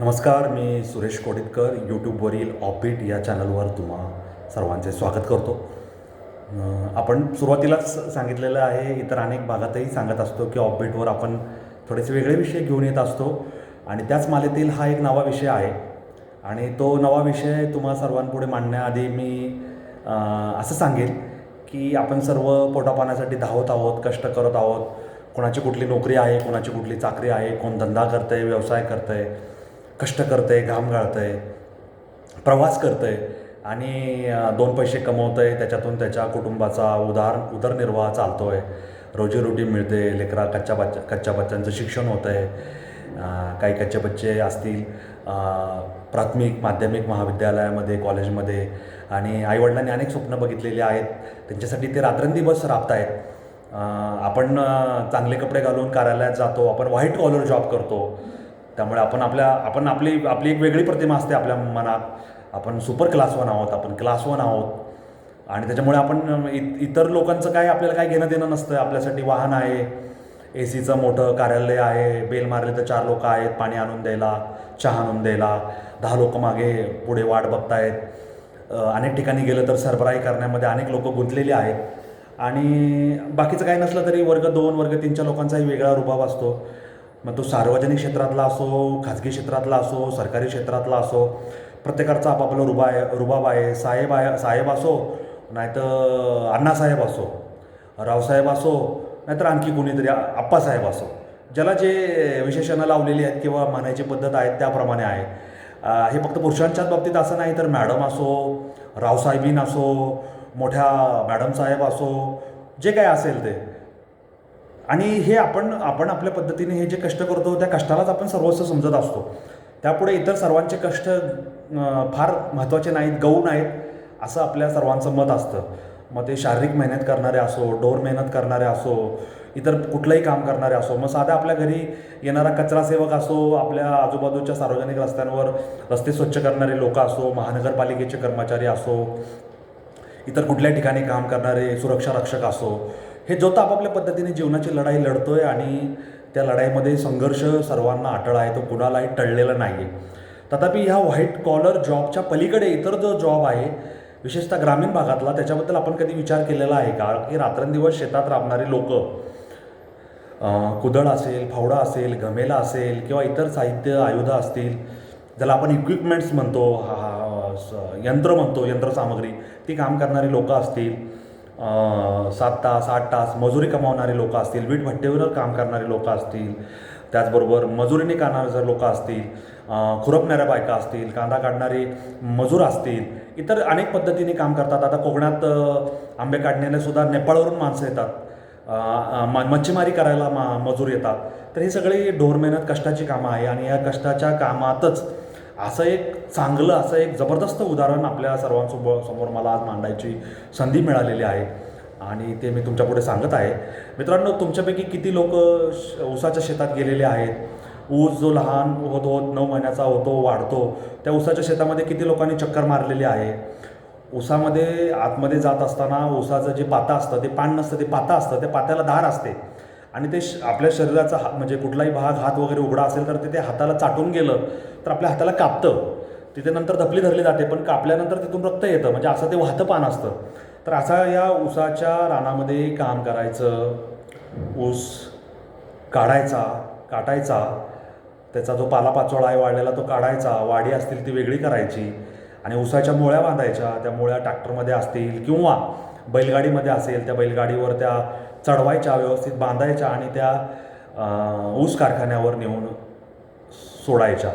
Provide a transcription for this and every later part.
नमस्कार मी सुरेश कोडितकर यूट्यूबवरील ऑफबीट या चॅनलवर तुम्हा सर्वांचे स्वागत करतो. आपण सुरुवातीलाच सांगितलेलं आहे इतर अनेक भागातही सांगत असतो की ऑफबीटवर आपण थोडेसे वेगळे विषय घेऊन येत असतो आणि त्याच मालेतील हा एक नवा विषय आहे. आणि तो नवा विषय तुम्हा सर्वांपुढे मांडण्याआधी मी असं सांगेल की आपण सर्व पोटापाण्यासाठी धावत आहोत कष्ट करत आहोत. कोणाची कुठली नोकरी आहे कोणाची कुठली चाकरी आहे कोण धंदा करतं आहे व्यवसाय करतं आहे कष्ट करतं आहे घाम गाळतं आहे प्रवास करतं आहे आणि दोन पैसे कमवतं आहे त्याच्यातून त्याच्या कुटुंबाचा उदार उदरनिर्वाह चालतो आहे रोजीरोटी मिळते लेकरा कच्च्या बच्चा कच्च्या बच्चांचं शिक्षण होतं आहे काही कच्चे बच्चे असतील प्राथमिक माध्यमिक महाविद्यालयामध्ये कॉलेजमध्ये आणि आईवडिलांनी अनेक स्वप्न बघितलेली आहेत. त्यांच्यासाठी ते रात्रंदिवस राबत आहेत आपण चांगले कपडे घालून कार्यालयात जातो आपण व्हाईट कॉलर जॉब करतो. त्यामुळे आपण आपल्या आपण आपली आपली एक वेगळी प्रतिमा असते आपल्या मनात. आपण सुपर क्लास वन आहोत आपण क्लास वन आहोत. आणि त्याच्यामुळे आपण इ- इतर लोकांचं काय आपल्याला काय घेणं देणं नसतं. आपल्यासाठी वाहन आहे ए सीचं मोठं कार्यालय आहे बेल मारले तर चार लोक आहेत पाणी आणून द्यायला चहा आणून द्यायला दहा लोक मागे पुढे वाट बघतायत. अनेक ठिकाणी गेलं तर सरबराई करण्यामध्ये अनेक लोक गुंतलेली आहेत. आणि बाकीचं काही नसलं तरी वर्ग दोन वर्ग तीनच्या लोकांचाही वेगळा रुबाब असतो. मग तो सार्वजनिक क्षेत्रातला असो खाजगी क्षेत्रातला असो सरकारी क्षेत्रातला असो प्रत्येकाचा आपापला रुबा आहे रुबाब आहे साहेब आहे साहेब असो नाहीतर अण्णासाहेब असो रावसाहेब असो नाहीतर आणखी कोणीतरी आप्पासाहेब असो. ज्याला जे विशेषणं लावलेली आहेत किंवा म्हणायची पद्धत आहेत त्याप्रमाणे आहे. हे फक्त पुरुषांच्याच बाबतीत असं नाही तर मॅडम असो रावसाहेबीन असो मोठ्या मॅडम साहेब असो जे काय असेल ते. आणि हे आपण आपण आपल्या पद्धतीने हे जे कष्ट करतो त्या कष्टालाच आपण सर्वस्व समजत असतो. त्यापुढे इतर सर्वांचे कष्ट फार महत्त्वाचे नाहीत गौण नाहीत असं आपल्या सर्वांचं मत असतं. मग ते शारीरिक मेहनत करणारे असो डोर मेहनत करणारे असो इतर कुठलंही काम करणारे असो मग साधा आपल्या घरी येणारा कचरा सेवक असो आपल्या आजूबाजूच्या सार्वजनिक रस्त्यांवर रस्ते स्वच्छ करणारे लोक असो महानगरपालिकेचे कर्मचारी असो इतर कुठल्या ठिकाणी काम करणारे सुरक्षा रक्षक असो हे जो आपापल्या पद्धतीने जीवनाची लढाई लढतो आहे आणि त्या लढाईमध्ये संघर्ष सर्वांना अटळ आहे तो कुणालाही टळलेला नाही आहे तथापि ह्या व्हाईट कॉलर जॉबच्या पलीकडे इतर जो जॉब आहे विशेषतः ग्रामीण भागातला त्याच्याबद्दल आपण कधी विचार केलेला आहे का? की रात्रंदिवस शेतात राबणारे लोक कुदळ असेल फावडा असेल गमेला असेल किंवा इतर साहित्य आयुधं असतील ज्याला आपण इक्विपमेंट्स म्हणतो हा स- यंत्र म्हणतो यंत्रसामग्री ती काम करणारी लोकं असतील सात तास आठ तास मजुरी कमावणारे लोकं असतील वीट भट्टेवर काम करणारे लोकं असतील त्याचबरोबर मजुरीने करणारे जर लोकं असतील खुरपणाऱ्या बायका असतील कांदा काढणारी मजूर असतील इतर अनेक पद्धतीने काम करतात. आता कोकणात आंबे काढण्याला सुद्धा नेपाळवरून माणसं येतात. म मच्छीमारी करायला मा मजूर येतात. तर ही सगळी ढोर मेहनत कष्टाची कामं आहे आणि या कष्टाच्या कामातच असं एक चांगलं असं एक जबरदस्त उदाहरण आपल्या सर्वांसोबत समोर मला आज मांडायची संधी मिळालेली आहे. आणि ते मी तुमच्यापुढे सांगत आहे. मित्रांनो तुमच्यापैकी किती लोक ऊसाच्या शेतात गेलेले आहेत? ऊस जो लहान होत होत नऊ महिन्याचा होतो वाढतो त्या ऊसाच्या शेतामध्ये किती लोकांनी चक्कर मारलेली आहे? ऊसामध्ये आतमध्ये जात असताना ऊसाचं जे पाता असतं ते पान नसतं ते पाता असतं त्या पात्याला धार असते. आणि ते श- आपल्या शरीराचा हा म्हणजे कुठलाही भाग हात वगैरे उघडा असेल तर ते ते हाताला चाटून गेलं तर आपल्या हाताला कापतं. तिथे नंतर धपली धरली जाते पण कापल्यानंतर तिथून रक्त येतं. म्हणजे असं ते वाहतं पान असतं. तर असा या ऊसाच्या रानामध्ये काम करायचं. ऊस काढायचा काटायचा. त्याचा जो पालापाचोळा आहे वाढलेला तो काढायचा. वाडी असतील ती वेगळी करायची. आणि ऊसाच्या मोळ्या बांधायच्या. त्या मोळ्या ट्रॅक्टरमध्ये असतील किंवा बैलगाडीमध्ये असेल त्या बैलगाडीवर त्या चढवायच्या व्यवस्थित बांधायच्या आणि त्या ऊस कारखान्यावर नेऊन सोडायच्या.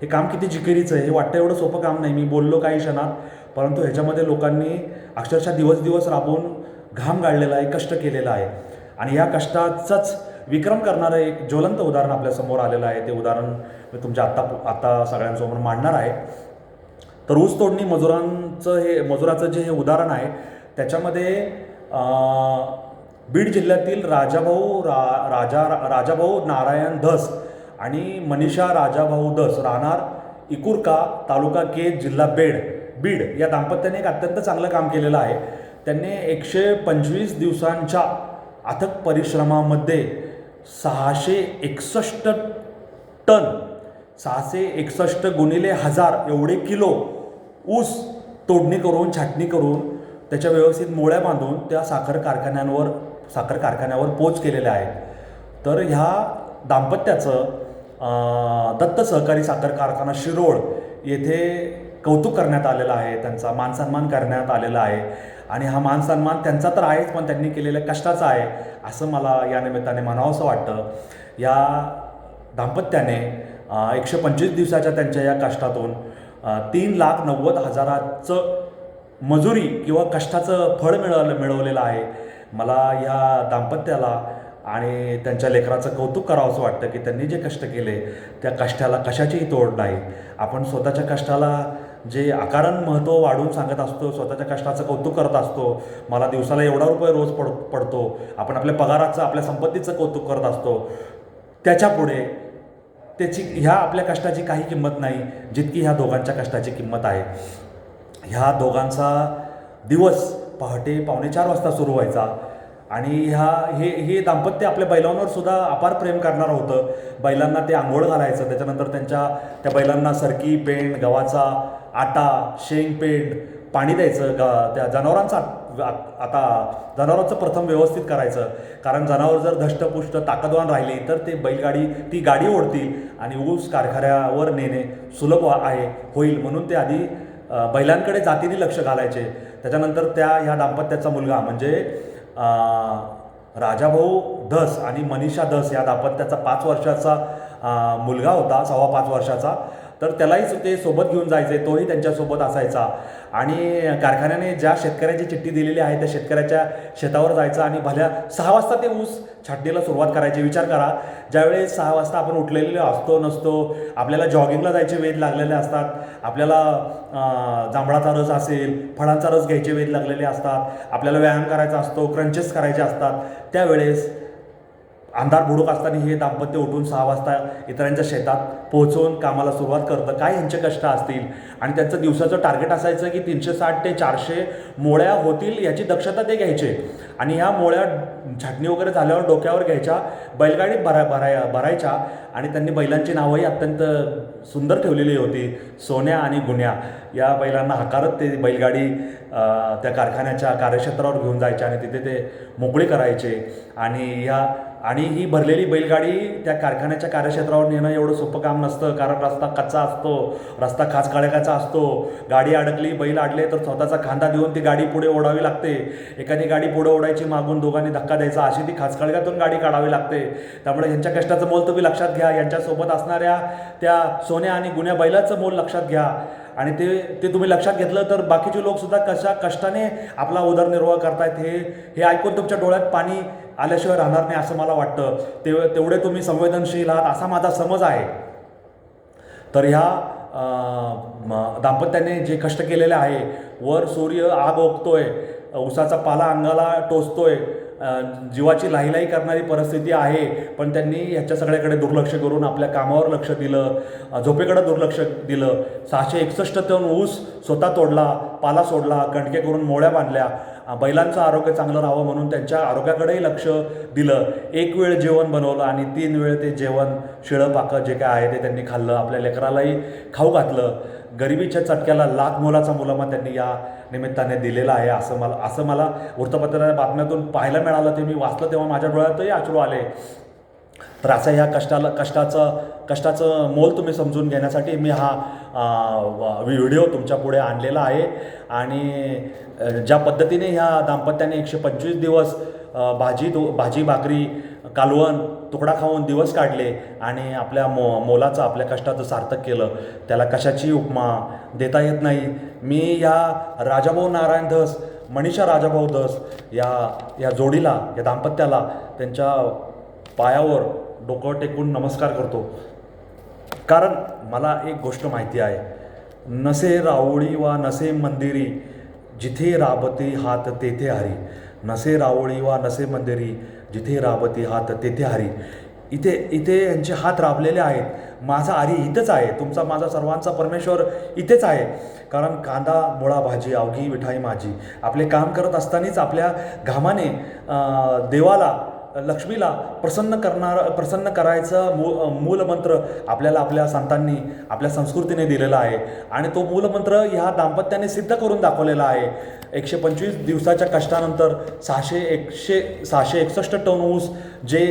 हे काम किती जिकिरीचं आहे हे वाटतं एवढं सोपं काम नाही. मी बोललो काही क्षणात परंतु ह्याच्यामध्ये लोकांनी अक्षरशः दिवस दिवस राबून घाम गाळलेला आहे कष्ट केलेला आहे. आणि या कष्टाचाच विक्रम करणारं एक ज्वलंत उदाहरण आपल्यासमोर आलेलं आहे. ते उदाहरण मी तुमच्या आत्ता आत्ता सगळ्यांसमोर मांडणार आहे. तर ऊस तोडणी मजुरांचं हे मजुराचं जे हे उदाहरण आहे त्याच्यामध्ये बीड जिल्ह्यातील राजाभाऊ रा राजा राजाभाऊ नारायण धस आणि मनीषा राजाभाऊ धस राहणार इकुरका तालुका केज जिल्हा बेड. बीड या दाम्पत्याने एक अत्यंत चांगलं काम केलेलं आहे. त्यांनी एकशे पंचवीस दिवसांच्या अथक परिश्रमामध्ये सहाशे एकसष्ट टन सहाशे एकसष्ट गुणिले हजार एवढे किलो ऊस तोडणी करून छाटणी करून त्याच्या व्यवस्थित मोळ्या बांधून त्या साखर कारखान्यांवर साखर कारखान्यावर पोच केलेल्या आहेत. तर ह्या दाम्पत्याचं दत्त सहकारी साखर कारखाना शिरोळ येथे कौतुक करण्यात आलेलं आहे. त्यांचा मानसन्मान करण्यात आलेला आहे. आणि हा मानसन्मान त्यांचा तर आहेच पण त्यांनी केलेल्या कष्टाचा आहे असं मला या निमित्ताने म्हणावंसं वाटतं. या दाम्पत्याने एकशे पंचवीस दिवसाच्या त्यांच्या या कष्टातून तीन लाख नव्वद हजाराचं मजुरी किंवा कष्टाचं फळ मिळालं मिळवलेलं आहे. मला या दाम्पत्याला आणि त्यांच्या लेकराचं कौतुक करावं असं वाटतं की त्यांनी जे कष्ट केले त्या कष्टाला कशाचीही तोड नाही. आपण स्वतःच्या कष्टाला जे आकारण महत्त्व वाढवून सांगत असतो स्वतःच्या कष्टाचं कौतुक करत असतो मला दिवसाला एवढा रुपये रोज पड पडतो आपण आपल्या पगाराचं आपल्या संपत्तीचं कौतुक करत असतो त्याच्यापुढे त्याची ह्या आपल्या कष्टाची काही किंमत नाही जितकी ह्या दोघांच्या कष्टाची किंमत आहे. ह्या दोघांचा दिवस पहाटे पावणे चार वाजता सुरू व्हायचा. आणि ह्या हे हे दाम्पत्य आपल्या बैलांवर सुद्धा अपार प्रेम करणारं होतं. बैलांना ते आंघोळ घालायचं त्याच्यानंतर त्यांच्या त्या बैलांना सरकी पेंड गव्हाचा आटा शेंग पेंड पाणी द्यायचं ग त्या जनावरांचा आता जनावरांचं प्रथम व्यवस्थित करायचं. कारण जनावर जर धष्टपुष्ट ताकदवान राहिली तर ते बैलगाडी ती गाडी ओढतील आणि ऊस कारखान्यावर नेणे सुलभ आहे होईल. म्हणून ते आधी बैलांकडे जातीने लक्ष घालायचे. त्याच्यानंतर त्या ह्या दाम्पत्याचा मुलगा म्हणजे राजाभाऊ धस आणि मनीषा धस या दाम्पत्याचा पाच वर्षाचा मुलगा होता सव्वा पाच वर्षाचा. तर त्यालाही ते सोबत घेऊन जायचे तोही त्यांच्यासोबत असायचा. आणि कारखान्याने ज्या शेतकऱ्याची चिठ्ठी दिलेली आहे त्या शेतकऱ्याच्या शेतावर जायचं आणि भल्या सहा वाजता ते ऊस छाटणीला सुरुवात करायची. विचार करा ज्यावेळेस सहा वाजता आपण उठलेले असतो नसतो आपल्याला जॉगिंगला जायचे वेध लागलेले असतात आपल्याला जांभळाचा रस असेल फळांचा रस घ्यायचे वेध लागलेले असतात आपल्याला व्यायाम करायचा असतो क्रंचेस करायचे असतात त्यावेळेस अंधार बुडूक असताना हे दाम्पत्य उठून सहा वाजता इतरांच्या शेतात पोहोचवून कामाला सुरुवात करतं. काय यांचे कष्ट असतील? आणि त्यांचं दिवसाचं टार्गेट असायचं की तीनशे साठ ते चारशे मोळ्या होतील याची दक्षता ते घ्यायचे. आणि ह्या मोळ्या छाटणी वगैरे झाल्यावर डोक्यावर घ्यायच्या बैलगाडीत भरा भराय भरायच्या आणि त्यांनी बैलांची नावंही अत्यंत सुंदर ठेवलेली होती. सोन्या आणि गुन्ह्या. या बैलांना हाकारत ते बैलगाडी त्या कारखान्याच्या कार्यक्षेत्रावर घेऊन जायचे आणि तिथे ते मोकळी करायचे. आणि या आणि ही भरलेली बैलगाडी त्या कारखान्याच्या कार्यक्षेत्रावर नेणं एवढं सोपं काम नसतं कारण रस्ता कच्चा असतो रस्ता खास काळ्याचा असतो. गाडी अडकली बैल अडले तर स्वतःचा खांदा देऊन ती गाडी पुढे ओढावी लागते. एखादी गाडी पुढे ओढायची मागून दोघांनी धक्का द्यायचा अशी ती खाचकाळ्यातून गाडी काढावी लागते. त्यामुळे यांच्या कष्टाचं मोल तुम्ही लक्षात घ्या. यांच्यासोबत असणाऱ्या त्या सोन्या आणि गुन्ह्या बैलाचं मोल लक्षात घ्या. आणि ते ते तुम्ही लक्षात घेतलं तर बाकीचे लोकसुद्धा कशा कष्टाने आपला उदरनिर्वाह करतायत हे हे ऐकून तुमच्या डोळ्यात पाणी आल्याशिवाय राहणार नाही असं मला वाटतं. ते तेवढे तुम्ही संवेदनशील आहात असा माझा समज आहे. तर ह्या म- दाम्पत्याने जे कष्ट केलेले आहे वर सूर्य आग ओकतोय उसाचा पाला अंगाला टोचतोय जीवाची लाहीलाही करणारी परिस्थिती आहे. पण त्यांनी ह्याच्या सगळ्याकडे दुर्लक्ष करून आपल्या कामावर लक्ष दिलं झोपेकडे दुर्लक्ष दिलं. सहाशे एकसष्ट टन ऊस स्वतः तोडला पाला सोडला कणके करून मोळ्या बांधल्या. बैलांचं आरोग्य चांगलं राहावं म्हणून त्यांच्या आरोग्याकडेही लक्ष दिलं. एक वेळ जेवण बनवलं आणि तीन वेळ ते जेवण शिळं पाकं जे काय आहे ते त्यांनी खाल्लं. आपल्या लेकरालाही खाऊ घातलं. गरिबीच्या चटक्याला लाख मोलाचा मुलामा त्यांनी या निमित्ताने दिलेला आहे असं मला असं मला वृत्तपत्राच्या बातम्यातून पाहायला मिळालं. ते मी वाचलं तेव्हा माझ्या डोळ्यातही अश्रू आले. तर असं ह्या कष्टाला कष्टाचं कष्टाचं मोल तुम्ही समजून घेण्यासाठी मी हा व्हिडिओ तुमच्यापुढे आणलेला आहे. आणि ज्या पद्धतीने ह्या दाम्पत्याने एकशे पंचवीस दिवस भाजी दो भाजी भाकरी कालवण तुकडा खाऊन दिवस काढले आणि आपल्या मो मोलाचं आपल्या कष्टाचं सार्थक केलं. त्याला कशाची उपमा देता येत नाही? मी या राजाभाऊ नारायण धस मनीषा राजाभाऊ धस या या जोडीला या दाम्पत्याला त्यांच्या पायावर डोकं टेकून नमस्कार करतो. कारण मला एक गोष्ट माहिती आहे. नसे रावळी वा नसे मंदिरी जिथे राबते हात तेथे हरी. नसे रावळी वा नसे मंदिरी जिथे राबते हात तेथे हरी. इथे इथे यांचे हात राबलेले आहेत. माझा आरी इथंच आहे. तुमचा माझा सर्वांचा परमेश्वर इथेच आहे. कारण कांदा मुळा भाजी अवघी मिठाई माझी. आपले काम करत असतानाच आपल्या घामाने देवाला लक्ष्मीला प्रसन्न करणार प्रसन्न करायचं मू मूलमंत्र आपल्याला आपल्या संतांनी आपल्या संस्कृतीने दिलेला आहे. आणि तो मूलमंत्र ह्या दाम्पत्याने सिद्ध करून दाखवलेला आहे. एकशे पंचवीस दिवसाच्या कष्टानंतर सहाशे एकशे सहाशे एकसष्ट टन ऊस जे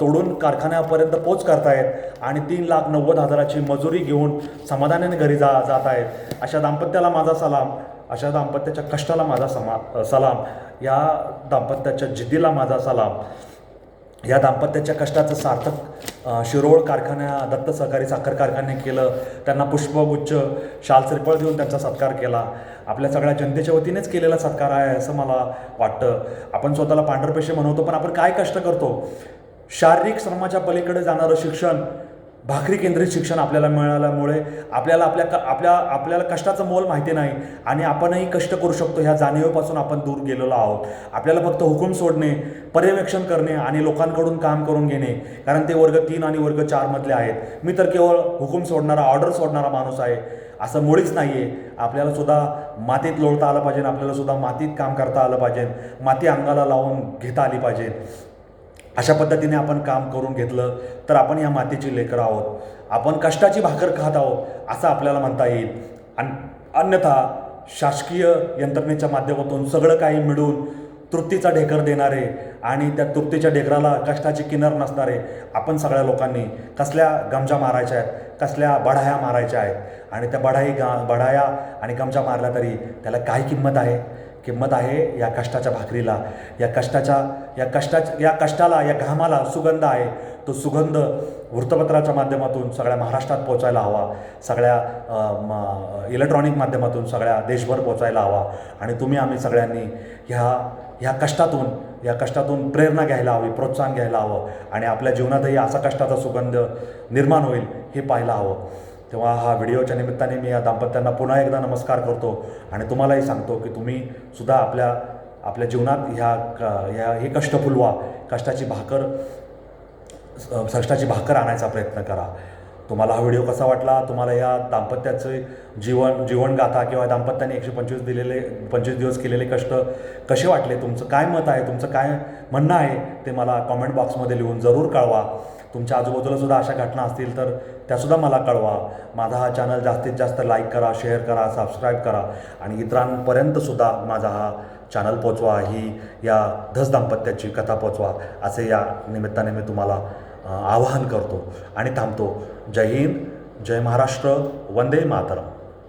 तोडून कारखान्यापर्यंत पोच करतायत आणि तीन लाख नव्वद हजाराची मजुरी घेऊन समाधानाने घरी जा जात आहेत अशा दाम्पत्याला माझा सलाम अशा दाम्पत्याच्या कष्टाला माझा समा सलाम. या दाम्पत्याच्या जिद्दीला माझा सलाम या दाम्पत्याच्या कष्टाचं सार्थक शिरोळ कारखान्या दत्त सहकारी साखर कारखान्याने केलं. त्यांना पुष्पगुच्छ शाल श्रीफळ देऊन त्यांचा सत्कार केला. आपल्या सगळ्या जनतेच्या वतीनेच केलेला सत्कार आहे असं मला वाटतं. आपण स्वतःला पांढरपेशे म्हणवतो पण आपण काय कष्ट करतो? शारीरिक श्रमाच्या पलीकडे जाणारं शिक्षण भाकरी केंद्रित शिक्षण आपल्याला मिळाल्यामुळे आपल्याला आपल्या क आपल्या आपल्याला कष्टाचं मोल माहिती नाही आणि आपणही कष्ट करू शकतो ह्या जाणीवेपासून आपण दूर गेलेलो आहोत. आपल्याला फक्त हुकूम सोडणे पर्यवेक्षण करणे आणि लोकांकडून काम करून घेणे कारण ते वर्ग तीन आणि वर्ग चारमधले आहेत. मी तर केवळ हुकूम सोडणारा ऑर्डर सोडणारा माणूस आहे असं मुळीच नाही आहे आपल्याला सुद्धा मातीत लोळता आलं पाहिजे आपल्याला सुद्धा मातीत काम करता आलं पाहिजे माती अंगाला लावून घेता आली पाहिजे. अशा पद्धतीने आपण काम करून घेतलं तर आपण या मातीची लेकरं आहोत. आपण कष्टाची भाकर खात आहोत असं आपल्याला म्हणता येईल. आणि अन्यथा शासकीय यंत्रणेच्या माध्यमातून सगळं काही मिळून तृप्तीचा ढेकर देणारे आणि त्या तृप्तीच्या ढेकराला कष्टाची किनार नसणारे आपण सगळ्या लोकांनी कसल्या गमजा मारायच्या आहेत कसल्या बढाया मारायच्या आहेत. आणि त्या बढाई गा बढाया आणि गमजा मारल्या तरी त्याला काय किंमत आहे? किंमत आहे या कष्टाच्या भाकरीला. या कष्टाच्या या कष्टाच्या या कष्टाला या घामाला सुगंध आहे. तो सुगंध वृत्तपत्राच्या माध्यमातून सगळ्या महाराष्ट्रात पोचायला हवा. सगळ्या इलेक्ट्रॉनिक माध्यमातून सगळ्या देशभर पोचायला हवा. आणि तुम्ही आम्ही सगळ्यांनी ह्या ह्या कष्टातून या कष्टातून प्रेरणा घ्यायला हवी प्रोत्साहन घ्यायला हवं. आणि आपल्या जीवनातही असा कष्टाचा सुगंध निर्माण होईल हे पाहायला हवं. तेव्हा हा व्हिडिओच्या निमित्ताने मी या दाम्पत्यांना पुन्हा एकदा नमस्कार करतो आणि तुम्हालाही सांगतो की तुम्ही सुद्धा आपल्या आपल्या जीवनात ह्या ह्या हे कष्ट फुलवा. कष्टाची भाकर कष्टाची भाकर आणायचा प्रयत्न करा. तुम्हाला हा व्हिडिओ कसा वाटला? तुम्हाला या दाम्पत्याचे जीवन जीवनगाथा किंवा दाम्पत्याने एकशे पंचवीस दिलेले पंचवीस दिवस केलेले कष्ट कसे वाटले? तुमचं काय मत आहे? तुमचं काय म्हणणं आहे? ते मला कॉमेंट बॉक्समध्ये लिहून जरूर कळवा. तुमच्या आजूबाजूला सुद्धा अशा घटना असतील तर त्यासुद्धा मला कळवा. माझा हा चॅनल जास्तीत जास्त लाईक करा शेअर करा सबस्क्राईब करा आणि इतरांपर्यंतसुद्धा माझा हा चॅनल पोचवा. ही या धस दाम्पत्याची कथा पोचवा. असे या निमित्ताने मी तुम्हाला आवाहन करतो आणि थांबतो. जय हिंद जय महाराष्ट्र वंदे मातरम.